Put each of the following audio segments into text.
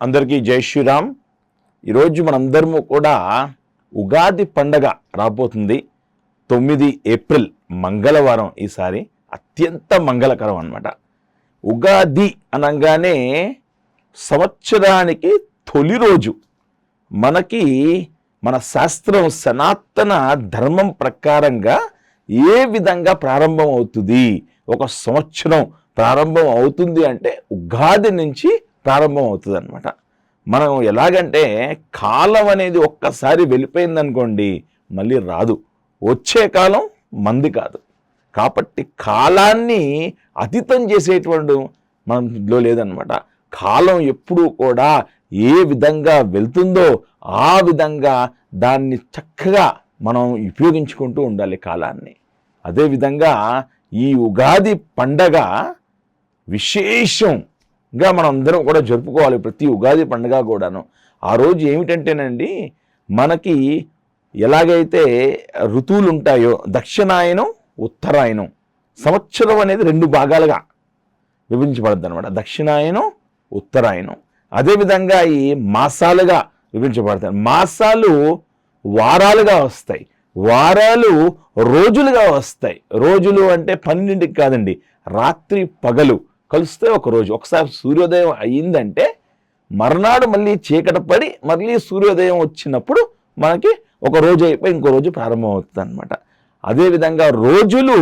అందరికీ జై శ్రీరామ్. ఈరోజు మనందరము కూడా ఉగాది పండగ రాబోతుంది. తొమ్మిది ఏప్రిల్ మంగళవారం ఈసారి. అత్యంత మంగళకరం అనమాట ఉగాది అనగానే సంవత్సరానికి తొలి రోజు. మనకి మన శాస్త్రం సనాతన ధర్మం ప్రకారంగా ఏ విధంగా ప్రారంభం అవుతుంది ఒక సంవత్సరం ప్రారంభం అవుతుంది అంటే ఉగాది నుంచి ప్రారంభం అవుతుంది అనమాట మనం ఎలాగంటే కాలం అనేది ఒక్కసారి వెళ్ళిపోయిందనుకోండి మళ్ళీ రాదు. వచ్చే కాలం మంది కాదు. కాబట్టి కాలాన్ని అతీతం చేసేటువంటి మనలో లేదనమాట కాలం ఎప్పుడూ కూడా ఏ విధంగా వెళ్తుందో ఆ విధంగా దాన్ని చక్కగా మనం ఉపయోగించుకుంటూ ఉండాలి కాలాన్ని. అదేవిధంగా ఈ ఉగాది పండగ విశేషం ఇంకా మనం అందరం కూడా జరుపుకోవాలి ప్రతి ఉగాది పండుగ కూడాను. ఆ రోజు ఏమిటంటేనండి మనకి ఎలాగైతే ఋతువులు ఉంటాయో దక్షిణాయనం ఉత్తరాయణం సంవత్సరం అనేది రెండు భాగాలుగా విభజించబడద్దు అనమాట దక్షిణాయనం ఉత్తరాయణం అదేవిధంగా ఈ మాసాలుగా విభజించబడతాయి. మాసాలు వారాలుగా వస్తాయి. వారాలు రోజులుగా వస్తాయి. రోజులు అంటే పన్నెండుకి కాదండి రాత్రి పగలు. కలిస్తే ఒకరోజు ఒకసారి సూర్యోదయం అయ్యిందంటే మర్నాడు మళ్ళీ చీకట పడి మళ్ళీ సూర్యోదయం వచ్చినప్పుడు మనకి ఒక రోజు అయిపోయి ఇంకో రోజు ప్రారంభం అవుతుంది అనమాట అదేవిధంగా రోజులు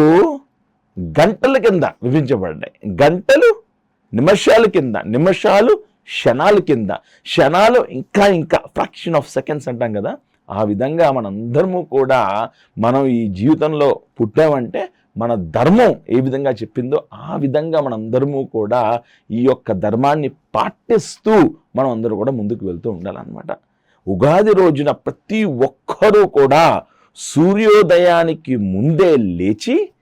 గంటల కింద విభజించబడ్డాయి. గంటలు నిమిషాల కింద నిమిషాలు క్షణాల కింద. క్షణాలు ఇంకా ఇంకా ఫ్రాక్షన్ ఆఫ్ సెకండ్స్ అంటాం కదా. ఆ విధంగా మనందరము కూడా మనం ఈ జీవితంలో పుట్టామంటే మన ధర్మం ఏ విధంగా చెప్పిందో ఆ విధంగా మనందరము కూడా ఈ యొక్క ధర్మాన్ని పాటిస్తూ మనం అందరూ కూడా ముందుకు వెళ్తూ ఉండాలన్నమాట. ఉగాది రోజున ప్రతి ఒక్కరూ కూడా సూర్యోదయానికి ముందే లేచి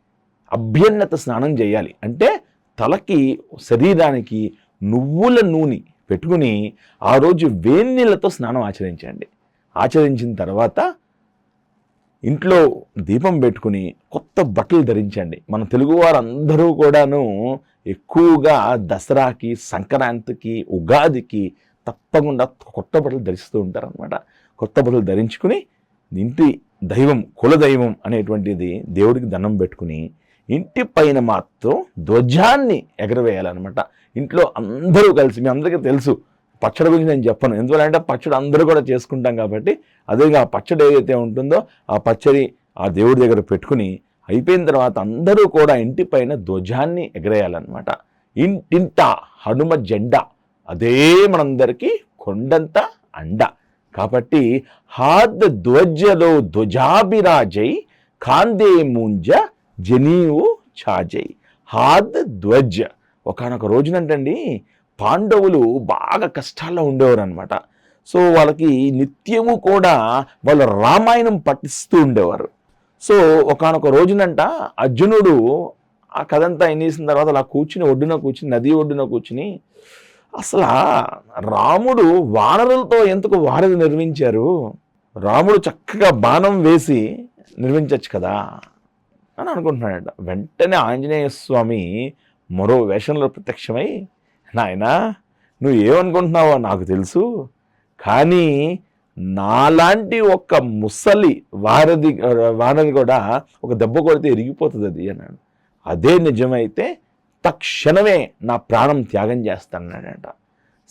అభ్యన్నత స్నానం చేయాలి. అంటే తలకి శరీరానికి నువ్వుల నూనె పెట్టుకుని ఆ రోజు వేన్నీళ్ళతో స్నానం ఆచరించండి. ఆచరించిన తర్వాత ఇంట్లో దీపం పెట్టుకుని కొత్త బట్టలు ధరించండి. మన తెలుగువారందరూ కూడాను ఎక్కువగా దసరాకి సంక్రాంతికి ఉగాదికి తప్పకుండా కొత్త బట్టలు ధరిస్తూ ఉంటారనమాట కొత్త బట్టలు ధరించుకుని ఇంటి దైవం కులదైవం అనేటువంటిది దేవుడికి దండం పెట్టుకుని ఇంటి పైన మాత్రం ధ్వజాన్ని ఎగరవేయాలన్నమాట. ఇంట్లో అందరూ కలిసి మీ అందరికీ తెలుసు పచ్చడి గురించి నేను చెప్పను. ఎందువల్లంటే పచ్చడి అందరూ కూడా చేసుకుంటాం కాబట్టి అదే ఆ పచ్చడి ఏదైతే ఉంటుందో ఆ పచ్చడి ఆ దేవుడి దగ్గర పెట్టుకుని అయిపోయిన తర్వాత అందరూ కూడా ఇంటి పైన ధ్వజాన్ని ఎగరేయాలన్నమాట. ఇంటింట హనుమ జెండా అదే మనందరికీ కొండంత అండ. కాబట్టి హాద్ ధ్వజలో ధ్వజాభిరాజై కాందే ముంజ జనీవు ఛాజై. హాద్ ధ్వజ. ఒకనొక రోజునంటండి పాండవులు బాగా కష్టాల్లో ఉండేవారు అనమాట సో వాళ్ళకి నిత్యము కూడా వాళ్ళు రామాయణం పఠిస్తూ ఉండేవారు. సో ఒకనొక రోజునంట అర్జునుడు ఆ కథంతా ఎన్నేసిన తర్వాత అలా కూర్చుని ఒడ్డున కూర్చుని నది ఒడ్డున కూర్చుని అసలు రాముడు వానరులతో ఎందుకు వారధి నిర్మించారు? రాముడు చక్కగా బాణం వేసి నిర్మించవచ్చు కదా అని అనుకుంటున్నాడట. వెంటనే ఆంజనేయ స్వామి మరో వేషంలో ప్రత్యక్షమై నాయనా నువ్వు ఏమనుకుంటున్నావో నాకు తెలుసు కానీ నాలాంటి ఒక్క ముసలి వారధి వానది కూడా ఒక దెబ్బ కొడితే ఇరిగిపోతుంది అది అన్నాడు. అదే నిజమైతే తక్షణమే నా ప్రాణం త్యాగం చేస్తానన్నాడట.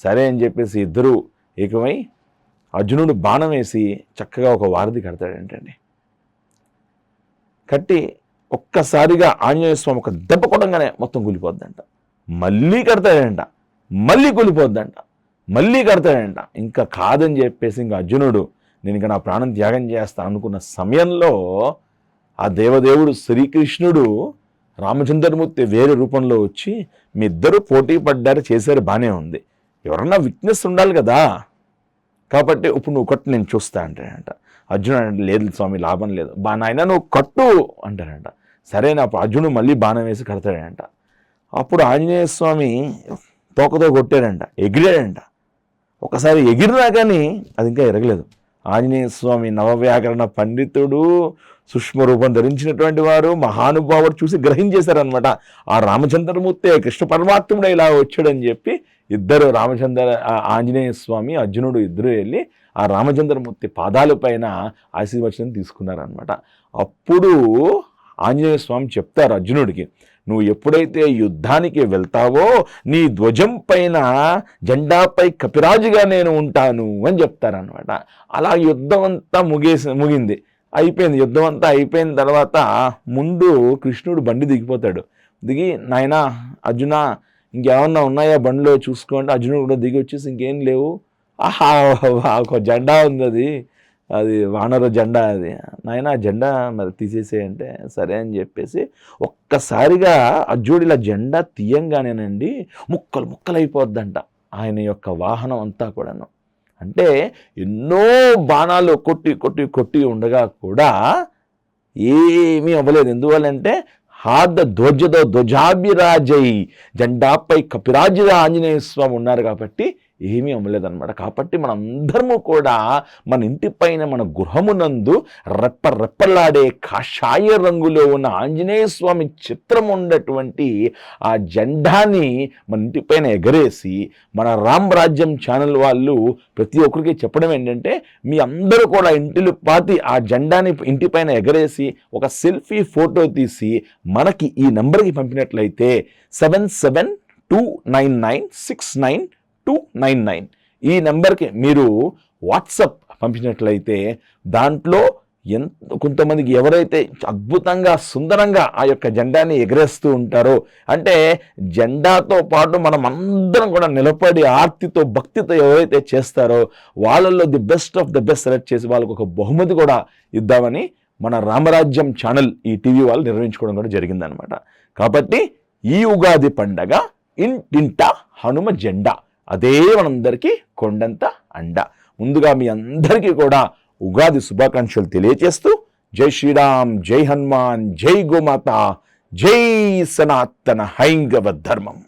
సరే అని చెప్పేసి ఇద్దరు ఏకమై అర్జునుడు బాణం వేసి చక్కగా ఒక వారధి కడతాడంటండి. కట్టి ఒక్కసారిగా ఆంజనేయ స్వామి ఒక దెబ్బ కొట్టంగానే మొత్తం కూలిపోద్దంట. మళ్ళీ కడతాడంట. మళ్ళీ కూలిపోద్దంట. మళ్ళీ కడతాడంట. ఇంకా కాదని చెప్పేసి ఇంకా అర్జునుడు నేను ఇంకా నా ప్రాణం త్యాగం చేస్తా అనుకున్న సమయంలో ఆ దేవదేవుడు శ్రీకృష్ణుడు రామచంద్రమూర్తి వేరే రూపంలో వచ్చి మీ ఇద్దరు పోటీ పడ్డారు చేశారు బాగానే ఉంది. ఎవరన్నా విక్నెస్ ఉండాలి కదా. కాబట్టి ఇప్పుడు నువ్వు కట్టు నేను చూస్తా అంటాడంట. అర్జునుడు అంటే లేదు స్వామి లాభం లేదు. బా నాయన నువ్వు కట్టు అంటాడంట. సరే నా అర్జునుడు మళ్ళీ బాణం వేసి కడతాడంట. అప్పుడు ఆంజనేయ స్వామి తోకతో కొట్టాడంట ఎగిరాడంట. ఒకసారి ఎగిరినా కానీ అది ఇంకా ఎరగలేదు. ఆంజనేయ స్వామి నవవ్యాకరణ పండితుడు సూక్ష్మ రూపం ధరించినటువంటి వారు మహానుభావుడు చూసి గ్రహించేశారనమాట ఆ రామచంద్రమూర్తి కృష్ణ పరమాత్ముడు ఇలా వచ్చాడని చెప్పి ఇద్దరు రామచంద్ర ఆంజనేయ స్వామి అర్జునుడు ఇద్దరు వెళ్ళి ఆ రామచంద్రమూర్తి పాదాలపైన ఆశీర్వచనం తీసుకున్నారనమాట అప్పుడు ఆంజనేయ స్వామి చెప్తారు అర్జునుడికి నువ్వు ఎప్పుడైతే యుద్ధానికి వెళ్తావో నీ ధ్వజం పైన జెండాపై కపిరాజుగా నేను ఉంటాను అని చెప్తారనమాట అలా యుద్ధం అంతా ముగేసి ముగింది. అయిపోయింది. యుద్ధం అంతా అయిపోయిన తర్వాత ముందు కృష్ణుడు బండి దిగిపోతాడు. దిగి నాయనా అర్జున ఇంకేమన్నా ఉన్నాయా బండిలో? చూసుకోండి. అర్జునుడు కూడా దిగి వచ్చేసి ఇంకేం లేవు. ఆహా ఒక జెండా ఉంది అది. అది వానర జెండా అది. నాయన ఆ జెండా మరి తీసేసేయంటే సరే అని చెప్పేసి ఒక్కసారిగా అర్జునుడు జెండా తీయంగానేనండి ముక్కలు ముక్కలు అయిపోద్దంట ఆయన యొక్క వాహనం అంతా కూడాను. అంటే ఎన్నో బాణాలు కొట్టి కొట్టి కొట్టి ఉండగా కూడా ఏమీ అవ్వలేదు. ఎందువల్లంటే హార్ద ధ్వజదో ధ్వజాభిరాజై జెండాపై కపిరాజుగా ఆంజనేయ స్వామి ఉన్నారు కాబట్టి ఏమీ అమ్మలేదన్నమాట కాబట్టి మనందరము కూడా మన ఇంటి పైన మన గృహమునందు రెప్ప రెప్పలాడే కాషాయ రంగులో ఉన్న ఆంజనేయ స్వామి చిత్రం ఉన్నటువంటి ఆ జెండాని మన ఇంటి పైన ఎగరేసి మన రామ్ రాజ్యం ఛానల్ వాళ్ళు ప్రతి ఒక్కరికి చెప్పడం ఏంటంటే మీ అందరూ కూడా ఇంటిలో పాతి ఆ జెండాని ఇంటి పైన ఎగరేసి ఒక సెల్ఫీ ఫోటో తీసి మనకి ఈ నెంబర్కి పంపినట్లయితే seven seven two nine nine six nine two nine nine ఈ నెంబర్కి మీరు వాట్సప్ పంపించినట్లయితే దాంట్లో ఎంత కొంతమందికి ఎవరైతే అద్భుతంగా సుందరంగా ఆ యొక్క జెండాని ఎగరేస్తూ ఉంటారో అంటే జెండాతో పాటు మనం అందరం కూడా నిలబడి ఆర్తితో భక్తితో ఎవరైతే చేస్తారో వాళ్ళల్లో the best of the best select చేసి వాళ్ళకు ఒక బహుమతి కూడా ఇద్దామని మన రామరాజ్యం ఛానల్ ఈ టీవీ వాళ్ళు నిర్వహించుకోవడం కూడా జరిగిందనమాట. కాబట్టి ఈ ఉగాది పండగ ఇంటింట హనుమ జెండా. అదే మనందరికీ కొండంత అండ. ముందుగా మీ అందరికీ కూడా ఉగాది శుభాకాంక్షలు తెలియజేస్తూ జై శ్రీరామ్ జై హనుమాన్ జై గోమాత జై సనాతన హైంగవ ధర్మం.